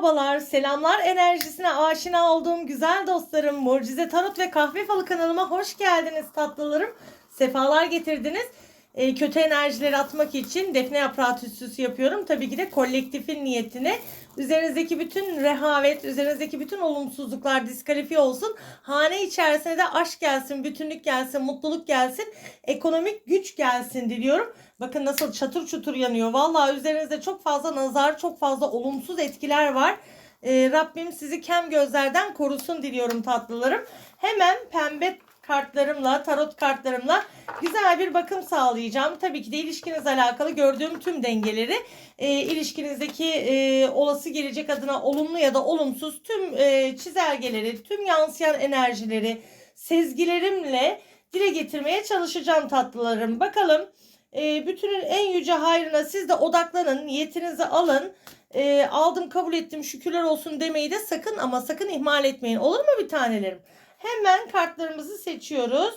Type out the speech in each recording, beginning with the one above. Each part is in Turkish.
Merhabalar, selamlar enerjisine aşina olduğum güzel dostlarım. Mucize Tarot ve Kahve Falı kanalıma hoş geldiniz tatlılarım. Sefalar getirdiniz. Ee, kötü enerjileri atmak için defne yaprağı tütsüsü yapıyorum. Tabii ki de kolektifin niyetine üzerinizdeki bütün rehavet, üzerinizdeki bütün olumsuzluklar diskalifiye olsun. Hane içerisine de aşk gelsin, bütünlük gelsin, mutluluk gelsin, ekonomik güç gelsin diliyorum. Bakın nasıl çatır çutur yanıyor. Vallahi üzerinizde çok fazla nazar, çok fazla olumsuz etkiler var. Ee, Rabbim sizi kem gözlerden korusun diliyorum tatlılarım. Hemen pembe kartlarımla, tarot kartlarımla güzel bir bakım sağlayacağım. Tabii ki de ilişkinizle alakalı gördüğüm tüm dengeleri, e, ilişkinizdeki e, olası gelecek adına olumlu ya da olumsuz tüm e, çizelgeleri, tüm yansıyan enerjileri sezgilerimle dile getirmeye çalışacağım tatlılarım. Bakalım e, bütünün en yüce hayrına siz de odaklanın, niyetinizi alın. E, aldım kabul ettim şükürler olsun demeyi de sakın ama sakın ihmal etmeyin. Olur mu bir tanelerim? Hemen kartlarımızı seçiyoruz.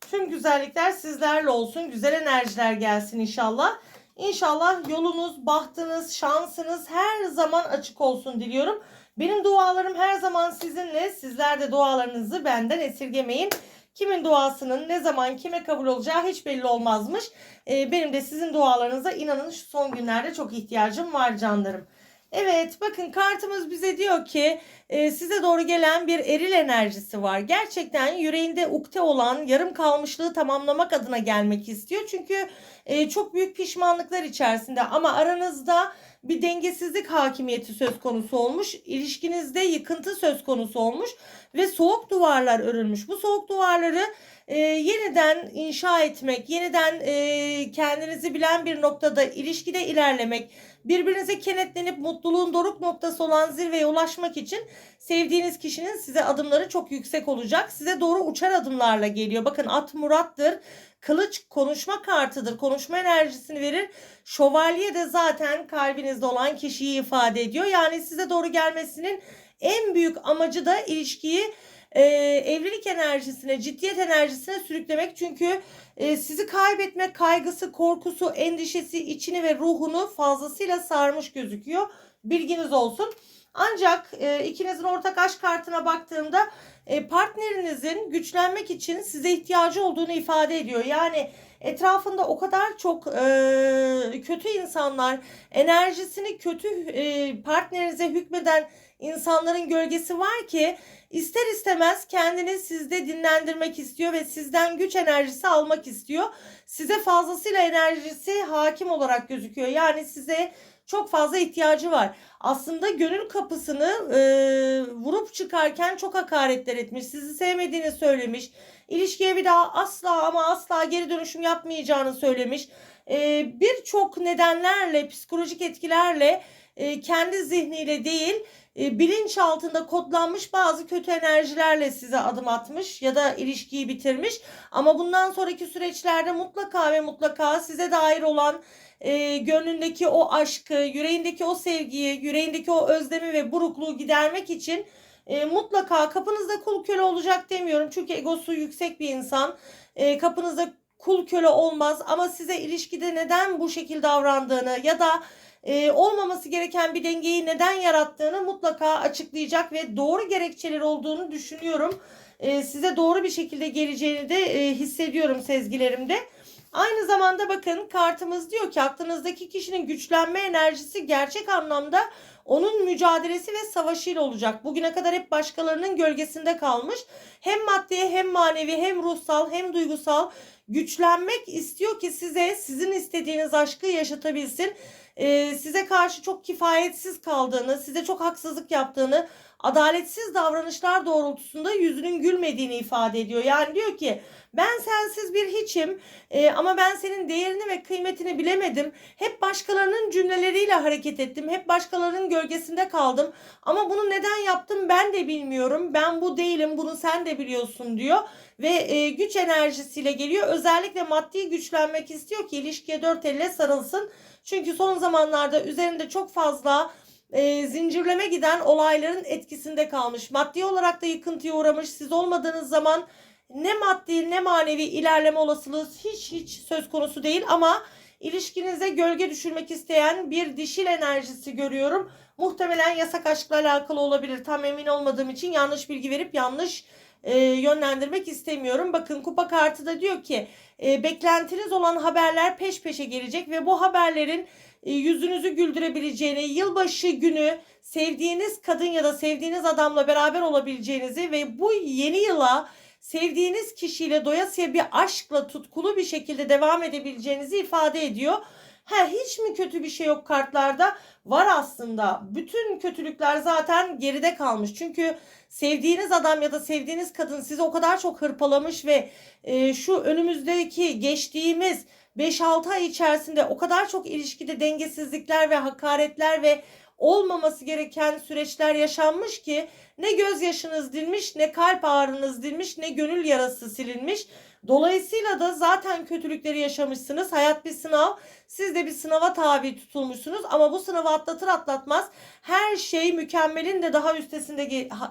Tüm güzellikler sizlerle olsun. Güzel enerjiler gelsin inşallah. İnşallah yolunuz, bahtınız, şansınız her zaman açık olsun diliyorum. Benim dualarım her zaman sizinle. Sizler de dualarınızı benden esirgemeyin. Kimin duasının ne zaman kime kabul olacağı hiç belli olmazmış. Ee, benim de sizin dualarınıza inanın şu son günlerde çok ihtiyacım var canlarım. Evet bakın kartımız bize diyor ki e, size doğru gelen bir eril enerjisi var. Gerçekten yüreğinde ukde olan yarım kalmışlığı tamamlamak adına gelmek istiyor. Çünkü e, çok büyük pişmanlıklar içerisinde ama aranızda bir dengesizlik hakimiyeti söz konusu olmuş. İlişkinizde yıkıntı söz konusu olmuş ve soğuk duvarlar örülmüş. Bu soğuk duvarları e, yeniden inşa etmek, yeniden e, kendinizi bilen bir noktada ilişkide ilerlemek, birbirinize kenetlenip mutluluğun doruk noktası olan zirveye ulaşmak için sevdiğiniz kişinin size adımları çok yüksek olacak. Size doğru uçar adımlarla geliyor. Bakın at murattır. Kılıç konuşma kartıdır. Konuşma enerjisini verir. Şövalye de zaten kalbinizde olan kişiyi ifade ediyor. Yani size doğru gelmesinin en büyük amacı da ilişkiyi e, evlilik enerjisine, ciddiyet enerjisine sürüklemek. Çünkü e, sizi kaybetme kaygısı, korkusu, endişesi içini ve ruhunu fazlasıyla sarmış gözüküyor. Bilginiz olsun. Ancak e, ikinizin ortak aşk kartına baktığımda e, partnerinizin güçlenmek için size ihtiyacı olduğunu ifade ediyor. Yani etrafında o kadar çok e, kötü insanlar, enerjisini kötü e, partnerinize hükmeden insanların gölgesi var ki ister istemez kendini sizde dinlendirmek istiyor ve sizden güç enerjisi almak istiyor. Size fazlasıyla enerjisi hakim olarak gözüküyor. Yani size çok fazla ihtiyacı var. Aslında gönül kapısını e, vurup çıkarken çok hakaretler etmiş. Sizi sevmediğini söylemiş. İlişkiye bir daha asla ama asla geri dönüşüm yapmayacağını söylemiş. E, Birçok nedenlerle, psikolojik etkilerle e, kendi zihniyle değil e, bilinç altında kodlanmış bazı kötü enerjilerle size adım atmış ya da ilişkiyi bitirmiş. Ama bundan sonraki süreçlerde mutlaka ve mutlaka size dair olan e, gönlündeki o aşkı, yüreğindeki o sevgiyi, yüreğindeki o özlemi ve burukluğu gidermek için e, mutlaka kapınızda kul köle olacak demiyorum. Çünkü egosu yüksek bir insan. E, kapınızda kul köle olmaz ama size ilişkide neden bu şekilde davrandığını ya da e, olmaması gereken bir dengeyi neden yarattığını mutlaka açıklayacak ve doğru gerekçeler olduğunu düşünüyorum. E, size doğru bir şekilde geleceğini de e, hissediyorum sezgilerimde. Aynı zamanda bakın kartımız diyor ki aklınızdaki kişinin güçlenme enerjisi gerçek anlamda onun mücadelesi ve savaşıyla olacak. Bugüne kadar hep başkalarının gölgesinde kalmış. Hem maddi hem manevi hem ruhsal hem duygusal güçlenmek istiyor ki size sizin istediğiniz aşkı yaşatabilsin. Ee, size karşı çok kifayetsiz kaldığını, size çok haksızlık yaptığını, adaletsiz davranışlar doğrultusunda yüzünün gülmediğini ifade ediyor. Yani diyor ki ben sensiz bir hiçim e, ama ben senin değerini ve kıymetini bilemedim. Hep başkalarının cümleleriyle hareket ettim. Hep başkalarının gölgesinde kaldım. Ama bunu neden yaptım ben de bilmiyorum. Ben bu değilim bunu sen de biliyorsun diyor. Ve e, güç enerjisiyle geliyor. Özellikle maddi güçlenmek istiyor ki ilişkiye dört elle sarılsın. Çünkü son zamanlarda üzerinde çok fazla e, zincirleme giden olayların etkisinde kalmış. Maddi olarak da yıkıntıya uğramış. Siz olmadığınız zaman ne maddi ne manevi ilerleme olasılığı hiç hiç söz konusu değil ama ilişkinize gölge düşürmek isteyen bir dişil enerjisi görüyorum. Muhtemelen yasak aşkla alakalı olabilir. Tam emin olmadığım için yanlış bilgi verip yanlış e, yönlendirmek istemiyorum. Bakın kupa kartı da diyor ki e, beklentiniz olan haberler peş peşe gelecek ve bu haberlerin e, yüzünüzü güldürebileceğini, yılbaşı günü sevdiğiniz kadın ya da sevdiğiniz adamla beraber olabileceğinizi ve bu yeni yıla sevdiğiniz kişiyle doyasıya bir aşkla tutkulu bir şekilde devam edebileceğinizi ifade ediyor. Ha hiç mi kötü bir şey yok kartlarda? Var aslında. Bütün kötülükler zaten geride kalmış. Çünkü sevdiğiniz adam ya da sevdiğiniz kadın sizi o kadar çok hırpalamış ve e, şu önümüzdeki geçtiğimiz 5-6 ay içerisinde o kadar çok ilişkide dengesizlikler ve hakaretler ve olmaması gereken süreçler yaşanmış ki ne gözyaşınız dilmiş, ne kalp ağrınız dilmiş, ne gönül yarası silinmiş. Dolayısıyla da zaten kötülükleri yaşamışsınız. Hayat bir sınav. Siz de bir sınava tabi tutulmuşsunuz ama bu sınavı atlatır atlatmaz her şey mükemmelin de daha üstesinde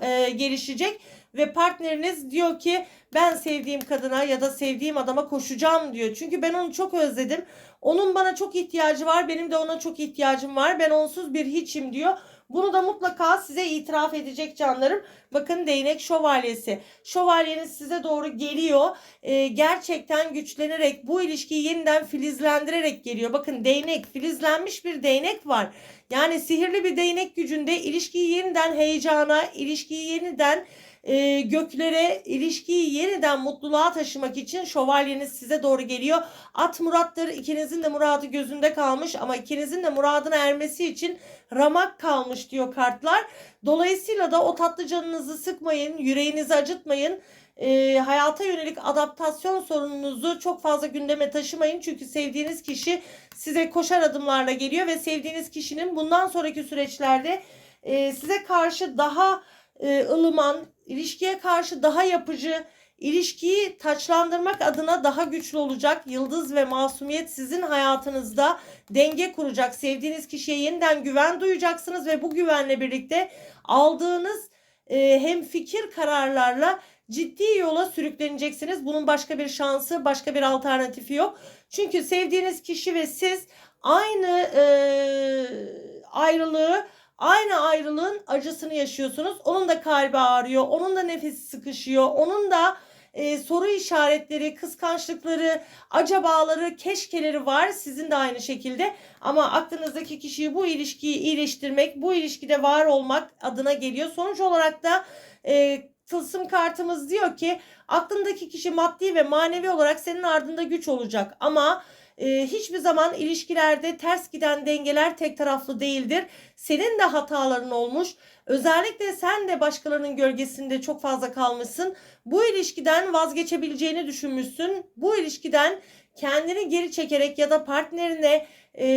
e, gelişecek ve partneriniz diyor ki ben sevdiğim kadına ya da sevdiğim adama koşacağım diyor. Çünkü ben onu çok özledim. Onun bana çok ihtiyacı var, benim de ona çok ihtiyacım var. Ben onsuz bir hiçim diyor. Bunu da mutlaka size itiraf edecek canlarım. Bakın değnek şövalyesi. Şövalyeniz size doğru geliyor. Ee, gerçekten güçlenerek bu ilişkiyi yeniden filizlendirerek geliyor. Bakın değnek filizlenmiş bir değnek var. Yani sihirli bir değnek gücünde ilişkiyi yeniden heyecana, ilişkiyi yeniden e, göklere, ilişkiyi yeniden mutluluğa taşımak için şövalyeniz size doğru geliyor. At murattır. ikinizin de muradı gözünde kalmış ama ikinizin de muradına ermesi için ramak kalmış diyor kartlar. Dolayısıyla da o tatlı canınızı sıkmayın, yüreğinizi acıtmayın. E, hayata yönelik adaptasyon sorununuzu çok fazla gündeme taşımayın. Çünkü sevdiğiniz kişi size koşar adımlarla geliyor ve sevdiğiniz kişinin bundan sonraki süreçlerde e, size karşı daha e, ılıman, ilişkiye karşı daha yapıcı, ilişkiyi taçlandırmak adına daha güçlü olacak. Yıldız ve masumiyet sizin hayatınızda denge kuracak. Sevdiğiniz kişiye yeniden güven duyacaksınız ve bu güvenle birlikte aldığınız e, hem fikir kararlarla ciddi yola sürükleneceksiniz. Bunun başka bir şansı, başka bir alternatifi yok. Çünkü sevdiğiniz kişi ve siz aynı e, ayrılığı Aynı ayrılığın acısını yaşıyorsunuz. Onun da kalbi ağrıyor. Onun da nefesi sıkışıyor. Onun da e, soru işaretleri, kıskançlıkları, acabaları, keşkeleri var. Sizin de aynı şekilde. Ama aklınızdaki kişiyi bu ilişkiyi iyileştirmek, bu ilişkide var olmak adına geliyor. Sonuç olarak da e, tılsım kartımız diyor ki aklındaki kişi maddi ve manevi olarak senin ardında güç olacak. Ama e, hiçbir zaman ilişkilerde ters giden dengeler tek taraflı değildir. Senin de hataların olmuş. Özellikle sen de başkalarının gölgesinde çok fazla kalmışsın. Bu ilişkiden vazgeçebileceğini düşünmüşsün. Bu ilişkiden kendini geri çekerek ya da partnerine e,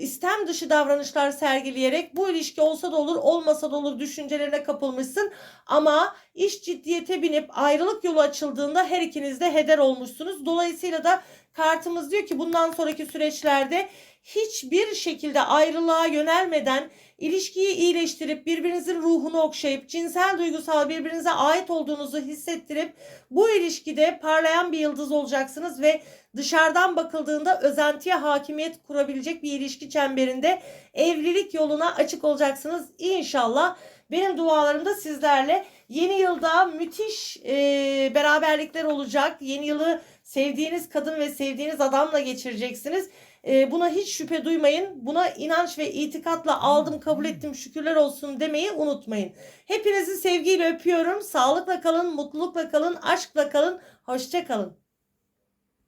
istem dışı davranışlar sergileyerek bu ilişki olsa da olur olmasa da olur düşüncelerine kapılmışsın. Ama iş ciddiyete binip ayrılık yolu açıldığında her ikiniz de heder olmuşsunuz. Dolayısıyla da kartımız diyor ki bundan sonraki süreçlerde hiçbir şekilde ayrılığa yönelmeden ilişkiyi iyileştirip birbirinizin ruhunu okşayıp cinsel duygusal birbirinize ait olduğunuzu hissettirip bu ilişkide parlayan bir yıldız olacaksınız ve dışarıdan bakıldığında özentiye hakimiyet kurabilecek bir ilişki çemberinde evlilik yoluna açık olacaksınız inşallah. Benim dualarım da sizlerle. Yeni yılda müthiş e, beraberlikler olacak. Yeni yılı sevdiğiniz kadın ve sevdiğiniz adamla geçireceksiniz. E, buna hiç şüphe duymayın. Buna inanç ve itikatla aldım, kabul ettim, şükürler olsun demeyi unutmayın. Hepinizi sevgiyle öpüyorum. Sağlıkla kalın, mutlulukla kalın, aşkla kalın. Hoşça kalın.